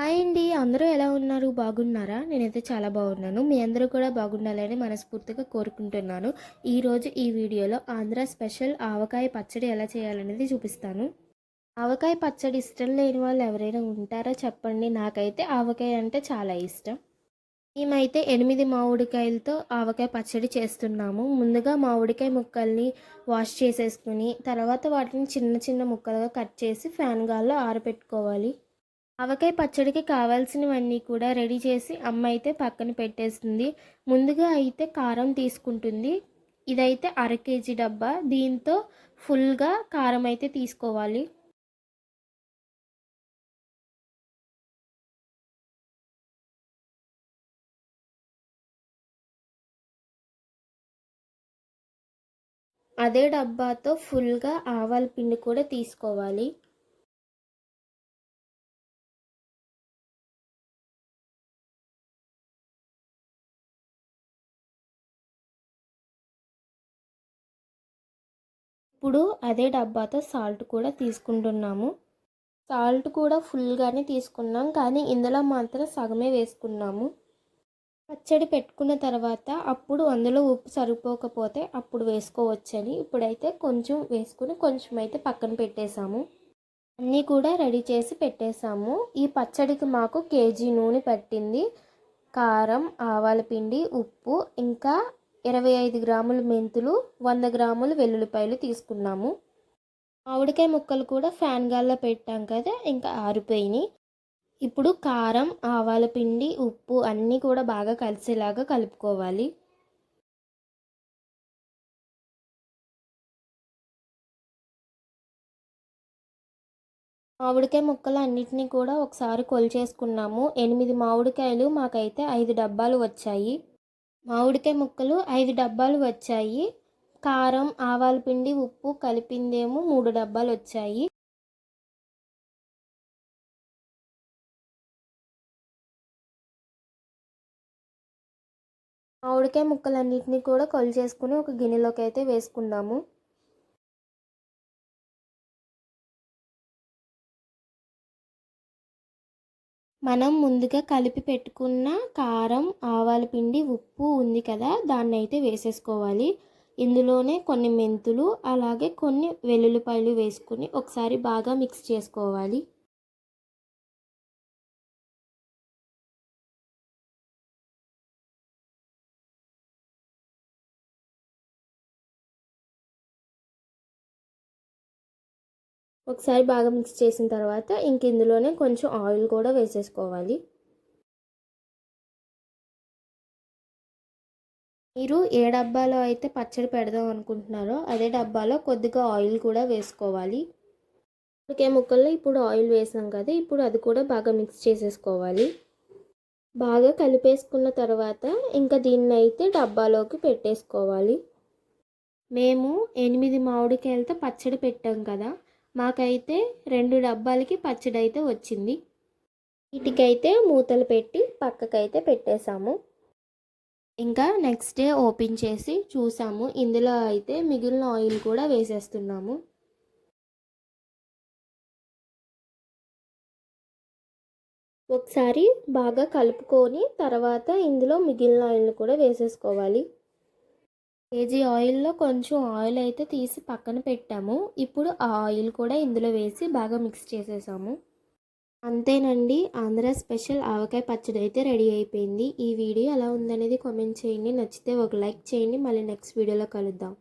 Hi అండి. అందరూ ఎలా ఉన్నారు? బాగున్నారా? నేనైతే చాలా బాగున్నాను. మీ అందరూ కూడా బాగుండాలని మనస్ఫూర్తిగా కోరుకుంటున్నాను. ఈరోజు ఈ వీడియోలో ఆంధ్ర స్పెషల్ ఆవకాయ పచ్చడి ఎలా చేయాలనేది చూపిస్తాను. ఆవకాయ పచ్చడి ఇష్టం లేని వాళ్ళు ఎవరైనా ఉంటారా చెప్పండి. నాకైతే ఆవకాయ అంటే చాలా ఇష్టం. మేమైతే ఎనిమిది మామిడికాయలతో ఆవకాయ పచ్చడి చేస్తున్నాము. ముందుగా మామిడికాయ ముక్కల్ని వాష్ చేసేసుకుని తర్వాత వాటిని చిన్న చిన్న ముక్కలుగా కట్ చేసి ఫ్యాన్ గాల్లో ఆరబెట్టుకోవాలి ఆవకాయ పచ్చడికి కావాల్సినవన్నీ కూడా రెడీ చేసి అమ్మ అయితే పక్కన పెట్టేస్తుంది. ముందుగా అయితే కారం తీసుకుంటుంది. ఇదైతే అర కేజీ డబ్బా. దీంతో ఫుల్గా కారం అయితే తీసుకోవాలి. అదే డబ్బాతో ఫుల్గా ఆవాల పిండి కూడా తీసుకోవాలి. ఇప్పుడు అదే డబ్బాతో సాల్ట్ కూడా తీసుకుంటున్నాము. సాల్ట్ కూడా ఫుల్గానే తీసుకున్నాం కానీ ఇందులో మాత్రం సగమే వేసుకున్నాము. పచ్చడి పెట్టుకున్న తర్వాత అప్పుడు అందులో ఉప్పు సరిపోకపోతే అప్పుడు వేసుకోవచ్చని ఇప్పుడైతే కొంచెం వేసుకుని కొంచెం అయితే పక్కన పెట్టేశాము. అన్నీ కూడా రెడీ చేసి పెట్టేశాము. ఈ పచ్చడికి మాకు కేజీ నూనె పట్టింది. కారం ఆవాల పిండి ఉప్పు ఇంకా ఇరవై ఐదు గ్రాములు మెంతులు వంద గ్రాములు వెల్లుల్లిపాయలు తీసుకున్నాము. మామిడికాయ ముక్కలు కూడా ఫ్యాన్ గాల్లో పెట్టాం కదా ఇంకా ఆరిపోయినాయి. ఇప్పుడు కారం ఆవాల పిండి ఉప్పు అన్నీ కూడా బాగా కలిసేలాగా కలుపుకోవాలి. మామిడికాయ ముక్కలు అన్నిటినీ కూడా ఒకసారి కొలిచేసుకున్నాము. ఎనిమిది మామిడికాయలు మాకైతే ఐదు డబ్బాలు వచ్చాయి. మామిడికాయ ముక్కలు ఐదు డబ్బాలు వచ్చాయి. కారం ఆవాల పిండి ఉప్పు కలిపిందేమో మూడు డబ్బాలు వచ్చాయి. మామిడికాయ ముక్కలన్నింటినీ కూడా కొలిచేసుకుని ఒక గిన్నెలోకి అయితే వేసుకున్నాము మనం ముందుగా కలిపి పెట్టుకున్న కారం ఆవాల పిండి ఉప్పు ఉంది కదా దాన్ని అయితే వేసేసుకోవాలి. ఇందులోనే కొన్ని మెంతులు అలాగే కొన్ని వెల్లుల్లిపాయలు వేసుకుని ఒకసారి బాగా మిక్స్ చేసుకోవాలి. ఒకసారి బాగా మిక్స్ చేసిన తర్వాత ఇంక ఇందులోనే కొంచెం ఆయిల్ కూడా వేసేసుకోవాలి. మీరు ఏ డబ్బాలో అయితే పచ్చడి పెడదాం అనుకుంటున్నారో అదే డబ్బాలో కొద్దిగా ఆయిల్ కూడా వేసుకోవాలి. ఇంకే ముక్కల్లో ఇప్పుడు ఆయిల్ వేసాం కదా ఇప్పుడు అది కూడా బాగా మిక్స్ చేసేసుకోవాలి. బాగా కలిపేసుకున్న తర్వాత ఇంకా దీన్ని అయితే డబ్బాలోకి పెట్టేసుకోవాలి. మేము ఎనిమిది మామిడికాయలతో పచ్చడి పెట్టాం కదా మాకైతే రెండు డబ్బాలకి పచ్చడి అయితే వచ్చింది. వీటికైతే మూతలు పెట్టి పక్కకైతే పెట్టేశాము. ఇంకా నెక్స్ట్ డే ఓపెన్ చేసి చూసాము. ఇందులో అయితే మిగిలిన ఆయిల్ కూడా వేసేస్తున్నాము. ఒకసారి బాగా కలుపుకొని తర్వాత ఇందులో మిగిలిన ఆయిల్ కూడా వేసేసుకోవాలి. కేజీ ఆయిల్లో? కొంచెం ఆయిల్ అయితే తీసి పక్కన పెట్టాము. ఇప్పుడు ఆ ఆయిల్ కూడా ఇందులో వేసి బాగా మిక్స్ చేసేసాము. అంతేనండి. ఆంధ్ర స్పెషల్ ఆవకాయ పచ్చడి అయితే రెడీ అయిపోయింది. ఈ వీడియో ఎలా ఉందనేది కామెంట్ చేయండి. నచ్చితే ఒక లైక్ చేయండి. మళ్ళీ నెక్స్ట్ వీడియోలో కలుద్దాం.